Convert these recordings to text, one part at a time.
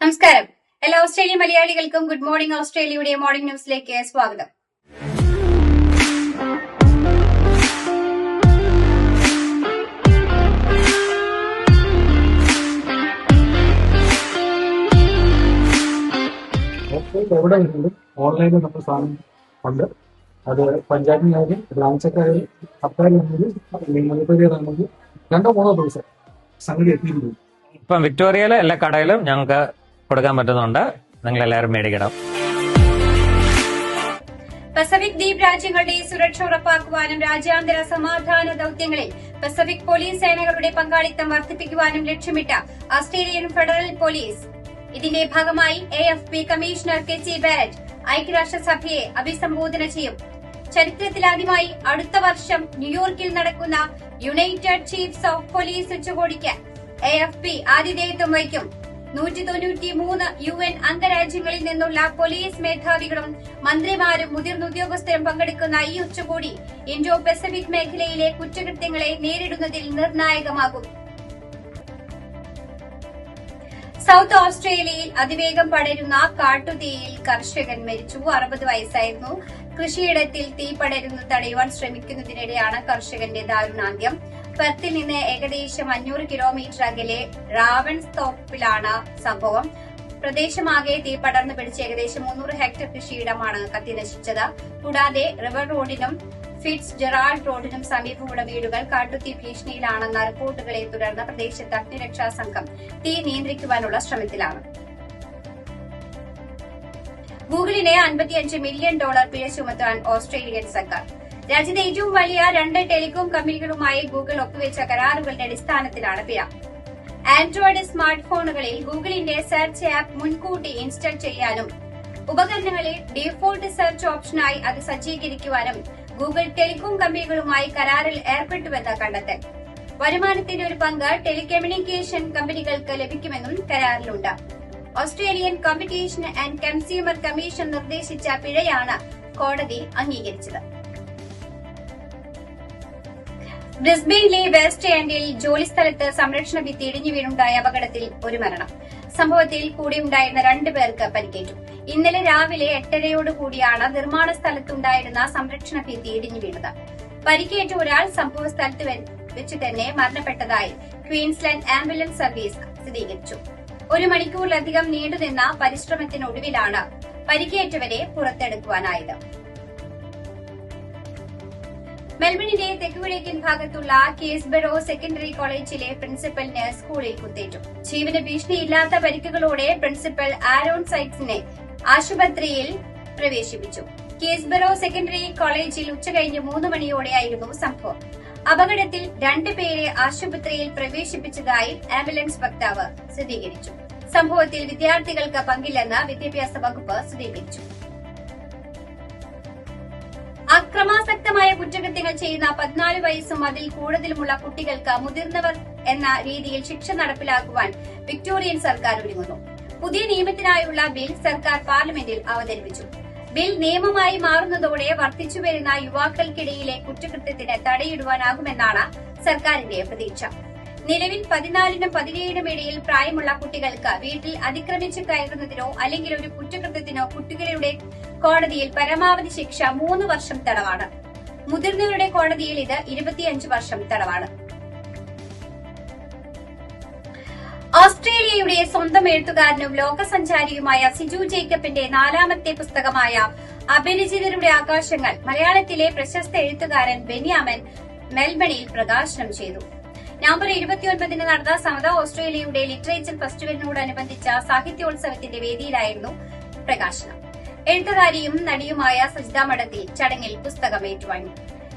നമസ്കാരം. എല്ലാ ഓസ്ട്രേലിയൻ മലയാളികൾക്കും ഗുഡ് മോർണിംഗ് ഓസ്ട്രേലിയയുടെ മോർണിംഗ് ന്യൂസിലേക്ക് സ്വാഗതം. ഇപ്പോൾ എവിടെ ഓൺലൈനിൽ നമ്മൾ സാധനം ഉണ്ട്. അത് പഞ്ചായത്തിനായാലും ബ്രാഞ്ചൊക്കെ അപ്പായാലും മണിപ്പൂരി നമുക്ക് രണ്ടോ മൂന്നോ ദിവസം സംഗതി എത്തിയിരിക്കും ഇപ്പം വിക്ടോറിയയിലെ എല്ലാ കടയിലും ഞങ്ങൾക്ക് കൊടുക്കാൻ പറ്റുന്നുണ്ട്. നിങ്ങൾ എല്ലാവരും മേടിക്കണം. പസഫിക് ദ്വീപ് രാജ്യങ്ങളുടെ സുരക്ഷ ഉറപ്പാക്കുവാനും രാജ്യാന്തര സമാധാന ദൌത്യങ്ങളിൽ പസഫിക് പോലീസ് സേനകളുടെ പങ്കാളിത്തം വർദ്ധിപ്പിക്കുവാനും ലക്ഷ്യമിട്ട ഓസ്ട്രേലിയൻ ഫെഡറൽ പോലീസ് ഇതിന്റെ ഭാഗമായി A F P commissioner K C Barrett ഐക്യരാഷ്ട്രസഭയെ അഭിസംബോധന ചെയ്യും. ചരിത്രത്തിലാദ്യമായി അടുത്ത വർഷം ന്യൂയോർക്കിൽ നടക്കുന്ന യുണൈറ്റഡ് ചീഫ്സ് ഓഫ് പോലീസ് ഉച്ചകോടിക്ക് എ എഫ് പി ആതിഥേയത്വം വഹിക്കും. നൂറ്റി തൊണ്ണൂറ്റി മൂന്ന് യു എൻ അംഗരാജ്യങ്ങളിൽ നിന്നുള്ള പോലീസ് മേധാവികളും മന്ത്രിമാരും മുതിർന്ന ഉദ്യോഗസ്ഥരും പങ്കെടുക്കുന്ന ഈ ഉച്ചകോടി ഇൻഡോ പസഫിക് മേഖലയിലെ കുറ്റകൃത്യങ്ങളെ നേരിടുന്നതിൽ നിർണായകമാകും. സൗത്ത് ഓസ്ട്രേലിയയിൽ അതിവേഗം പടരുന്ന കാട്ടുതീയിൽ കർഷകൻ മരിച്ചു. അറുപത് വയസ്സായിരുന്നു. കൃഷിയിടത്തിൽ തീ പടരുന്നത് തടയുവാൻ ശ്രമിക്കുന്നതിനിടെയാണ് കർഷകന്റെ ദാരുണാന്ത്യം. പെർത്തിൽ നിന്ന് ഏകദേശം അഞ്ഞൂറ് കിലോമീറ്റർ അകലെ റാവൺ തോപ്പിലാണ് സംഭവം. പ്രദേശമാകെ തീ പടർന്നു പിടിച്ച് ഏകദേശം മുന്നൂറ് ഹെക്ടർ കൃഷിയിടമാണ് കത്തിനശിച്ചത്. കൂടാതെ റിവർ റോഡിനും ഫിറ്റ്സ് ജെറാൾഡ് റോഡിനും സമീപമുള്ള വീടുകൾ കാട്ടുതീ ഭീഷണിയിലാണെന്ന റിപ്പോർട്ടുകളെ തുടർന്ന് പ്രദേശത്ത് അഗ്നിരക്ഷാ സംഘം തീ നിയന്ത്രിക്കുവാനുള്ള ശ്രമത്തിലാണ്. ഗൂഗിളിനെ അൻപത്തിയഞ്ച് മില്യൺ ഡോളർ പിഴ ചുമത്താൻ ഓസ്ട്രേലിയൻ സർക്കാർ രാജ്യത്തെ ഏറ്റവും വലിയ രണ്ട് ടെലികോം കമ്പനികളുമായി ഗൂഗിൾ ഒപ്പുവെച്ച കരാറുകളുടെ അടിസ്ഥാനത്തിലാണ് പിഴ. ആൻഡ്രോയിഡ് സ്മാർട്ട് ഫോണുകളിൽ ഗൂഗിളിന്റെ സെർച്ച് ആപ്പ് മുൻകൂട്ടി ഇൻസ്റ്റാൾ ചെയ്യാനും ഉപകരണങ്ങളിൽ ഡിഫോൾട്ട് സെർച്ച് ഓപ്ഷനായി അത് സജ്ജീകരിക്കുവാനും ഗൂഗിൾ ടെലികോം കമ്പനികളുമായി കരാറിൽ ഏർപ്പെട്ടുവെന്ന് കണ്ടെത്തൽ. വരുമാനത്തിന്റെ ഒരു പങ്ക് ടെലികമ്മ്യൂണിക്കേഷൻ കമ്പനികൾക്ക് ലഭിക്കുമെന്നും കരാറിലുണ്ട്. Australian competition and consumer commission നിർദ്ദേശിച്ച പിഴയാണ് കോടതി അംഗീകരിച്ചത്. ബ്രിസ്ബെയിനിലെ വെസ്റ്റ് ആൻഡിൽ ജോലിസ്ഥലത്ത് സംരക്ഷണ ഭിത്തി ഇടിഞ്ഞു വീണുണ്ടായ അപകടത്തിൽ ഒരു മരണം. സംഭവത്തിൽ കൂടെയുണ്ടായിരുന്ന രണ്ടു പേർക്ക് പരിക്കേറ്റു. ഇന്നലെ രാവിലെ എട്ടരയോട് കൂടിയാണ് നിർമ്മാണ സ്ഥലത്തുണ്ടായിരുന്ന സംരക്ഷണ ഭിത്തി ഇടിഞ്ഞു വീണത്. പരിക്കേറ്റ ഒരാൾ സംഭവ സ്ഥലത്ത് വെച്ച് തന്നെ മരണപ്പെട്ടതായി ക്വീൻസ്ലാൻഡ് ആംബുലൻസ് സർവീസ് സ്ഥിരീകരിച്ചു. ഒരു മണിക്കൂറിലധികം നീണ്ടുനിന്ന പരിശ്രമത്തിനൊടുവിലാണ് പരിക്കേറ്റവരെ പുറത്തെടുക്കുവാനായത്. മെൽബണിന്റെ തെക്കുകിഴക്കൻ ഭാഗത്തുള്ള കേസ്ബെറോ സെക്കൻഡറി കോളേജിലെ പ്രിൻസിപ്പലിന് സ്കൂളിൽ കുത്തേറ്റു. ജീവന് ഭീഷണിയില്ലാത്ത പരിക്കുകളോടെ പ്രിൻസിപ്പൽ ആരോൺ സൈറ്റ്സിനെ ആശുപത്രിയിൽ പ്രവേശിപ്പിച്ചു. കേസ്ബെറോ സെക്കൻഡറി കോളേജിൽ ഉച്ചകഴിഞ്ഞ് മൂന്ന് മണിയോടെയായിരുന്നു സംഭവം. അപകടത്തിൽ രണ്ടുപേരെ ആശുപത്രിയിൽ പ്രവേശിപ്പിച്ചതായി ആംബുലൻസ് വക്താവ് സ്ഥിരീകരിച്ചു. സംഭവത്തിൽ വിദ്യാർത്ഥികൾക്ക് പങ്കില്ലെന്ന് വിദ്യാഭ്യാസ വകുപ്പ് സ്ഥിരീകരിച്ചു. അക്രമാസക്തമായ കുറ്റകൃത്യങ്ങൾ ചെയ്യുന്ന പതിനാല് വയസ്സും അതിൽ കൂടുതലുമുള്ള കുട്ടികൾക്ക് മുതിർന്നവർ എന്ന രീതിയിൽ ശിക്ഷ നടപ്പിലാക്കുവാൻ വിക്ടോറിയൻ സർക്കാർ ഒരുങ്ങുന്നു. പുതിയ നിയമത്തിനായുള്ള ബിൽ സർക്കാർ പാർലമെന്റിൽ അവതരിപ്പിച്ചു. ബിൽ നിയമമായി മാറുന്നതോടെ വർദ്ധിച്ചുവരുന്ന യുവാക്കൾക്കിടയിലെ കുറ്റകൃത്യത്തിന് തടയിടുവാനാകുമെന്നാണ് സർക്കാരിന്റെ പ്രതീക്ഷ. നിലവിൽ പതിനാലിനും പതിനേഴിനും ഇടയിൽ പ്രായമുള്ള കുട്ടികൾക്ക് വീട്ടിൽ അതിക്രമിച്ച് കയറുന്നതിനോ അല്ലെങ്കിൽ ഒരു കുറ്റകൃത്യത്തിനോ കുട്ടികളുടെ കോടതിയിൽ പരമാവധി ശിക്ഷ മൂന്ന് വർഷം തടവാണ്. മുതിർന്നവരുടെ കോടതിയിൽ ഇത് ഇരുപത്തിയഞ്ച് വർഷം തടവാണ്. ഓസ്ട്രേലിയയുടെ സ്വന്തം എഴുത്തുകാരനും ലോകസഞ്ചാരിയുമായ സിജു ജേക്കബിന്റെ നാലാമത്തെ പുസ്തകമായ അപരിചിതരുടെ ആകാശങ്ങൾ മലയാളത്തിലെ പ്രശസ്ത എഴുത്തുകാരൻ ബെന്യാമൻ മെൽബണിൽ പ്രകാശനം ചെയ്തു. നവംബർ ഇരുപത്തിയൊൻപതിന് നടന്ന സമത ഓസ്ട്രേലിയയുടെ ലിറ്ററേച്ചർ ഫെസ്റ്റിവലിനോടനുബന്ധിച്ച സാഹിത്യോത്സവത്തിന്റെ വേദിയിലായിരുന്നു പ്രകാശനം. എഴുത്തുകാരിയും നടിയുമായ സജിത മടത്തി ചടങ്ങിൽ പുസ്തകം ഏറ്റുവാങ്ങി.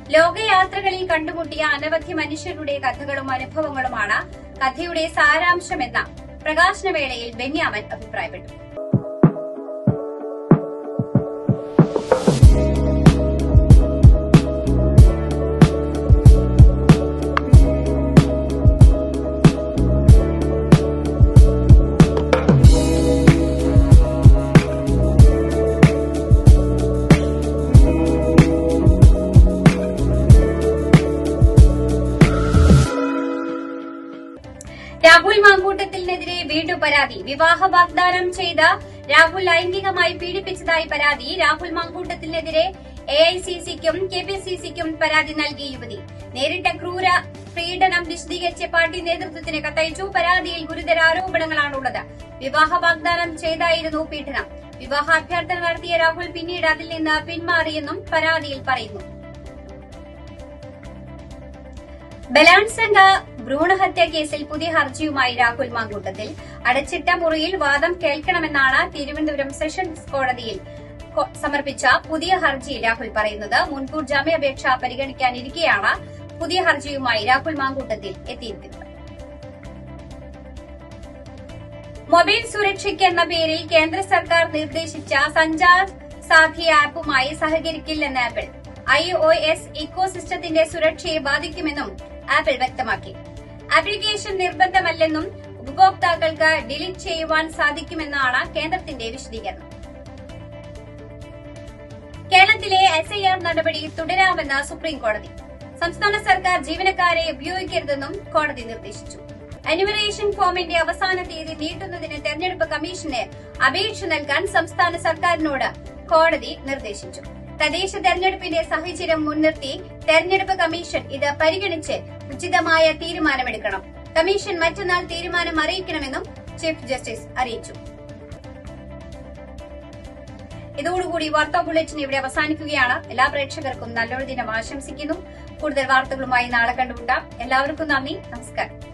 ലോകയാത്രകളിൽ കണ്ടുമുട്ടിയ അനവധി മനുഷ്യരുടെ കഥകളും അനുഭവങ്ങളുമാണ് കഥയുടെ സാരാംശമെന്ന പ്രകാശനവേളയിൽ ബെന്യാമൻ അഭിപ്രായപ്പെട്ടു. രാഹുൽ മാങ്കൂട്ടത്തിനെതിരെ വീണ്ടും പരാതി. വിവാഹ വാഗ്ദാനം ചെയ്ത രാഹുൽ ലൈംഗികമായി പീഡിപ്പിച്ചതായി പരാതി. രാഹുൽ മാങ്കൂട്ടത്തിനെതിരെ എ ഐ സി സിക്കും കെ പി സി സിക്കും പരാതി നൽകി യുവതി. നേരിട്ട ക്രൂര പീഡനം വിശദീകരിച്ച് പാർട്ടി നേതൃത്വത്തിന് കത്തയച്ചു. പരാതിയിൽ ഗുരുതര ആരോപണങ്ങളാണുള്ളത്. വിവാഹ വാഗ്ദാനം ചെയ്തായിരുന്നു പീഡനം. വിവാഹാഭ്യർത്ഥന നടത്തിയ രാഹുൽ പിന്നീട് അതിൽ നിന്ന് പിന്മാറിയെന്നും പരാതിയിൽ പറയുന്നു. ബലാത്സംഗ ഭ്രൂണഹത്യ കേസിൽ പുതിയ ഹർജിയുമായി രാഹുൽ മാങ്കൂട്ടത്തിൽ. അടച്ചിട്ട മുറിയിൽ വാദം കേൾക്കണമെന്നാണ് തിരുവനന്തപുരം സെഷൻസ് കോടതിയിൽ സമർപ്പിച്ച പുതിയ ഹർജി രാഹുൽ പറയുന്നത്. മുൻകൂർ ജാമ്യാപേക്ഷ പരിഗണിക്കാനിരിക്കെയാണ് പുതിയ ഹർജിയുമായി രാഹുൽ മാങ്കൂട്ടത്തിൽ എത്തിയിരിക്കുന്നത്. മൊബൈൽ സുരക്ഷയ്ക്ക് എന്ന പേരിൽ കേന്ദ്ര സർക്കാർ നിർദ്ദേശിച്ച സഞ്ചാർ സാഖി ആപ്പുമായി സഹകരിക്കില്ലെന്ന് ആപ്പിൾ. ഐ ഒ എസ് ഇക്കോസിസ്റ്റത്തിന്റെ സുരക്ഷയെ ബാധിക്കുമെന്നും ആപ്പിൾ വ്യക്തമാക്കി. ആപ്ലിക്കേഷൻ നിർബന്ധമല്ലെന്നും ഉപഭോക്താക്കൾക്ക് ഡിലീറ്റ് ചെയ്യുവാൻ സാധിക്കുമെന്നാണ് കേന്ദ്രത്തിന്റെ വിശദീകരണം. കേരളത്തിലെ എസ് ഐ ആർ നടപടി തുടരാമെന്ന് സുപ്രീം കോടതി സംസ്ഥാന സർക്കാർ ജീവനക്കാരെ ഉപയോഗിക്കരുതെന്നും കോടതി നിർദ്ദേശിച്ചു. അന്യൂമറേഷൻ ഫോമിന്റെ അവസാന തീയതി നീട്ടുന്നതിന് തെരഞ്ഞെടുപ്പ് കമ്മീഷന് അപേക്ഷ നൽകാൻ സംസ്ഥാന സർക്കാരിനോട് കോടതി നിർദ്ദേശിച്ചു. തദ്ദേശ തെരഞ്ഞെടുപ്പിന്റെ സാഹചര്യം മുൻനിർത്തി തെരഞ്ഞെടുപ്പ് കമ്മീഷൻ ഇത് പരിഗണിച്ച് ഉചിതമായ തീരുമാനമെടുക്കണം. കമ്മീഷൻ മറ്റന്നാൾ തീരുമാനം അറിയിക്കണമെന്നും ചീഫ് ജസ്റ്റിസ് അറിയിച്ചു. ഇതോടുകൂടി വാർത്താ ബുള്ളറ്റിൻ ഇവിടെ അവസാനിക്കുകയാണ്. എല്ലാ പ്രേക്ഷകർക്കും നല്ലൊരു ദിനം ആശംസിക്കുന്നു. കൂടുതൽ വാർത്തകളുമായി നാളെ കണ്ടുമുട്ടാം. എല്ലാവർക്കും നന്ദി. നമസ്കാരം.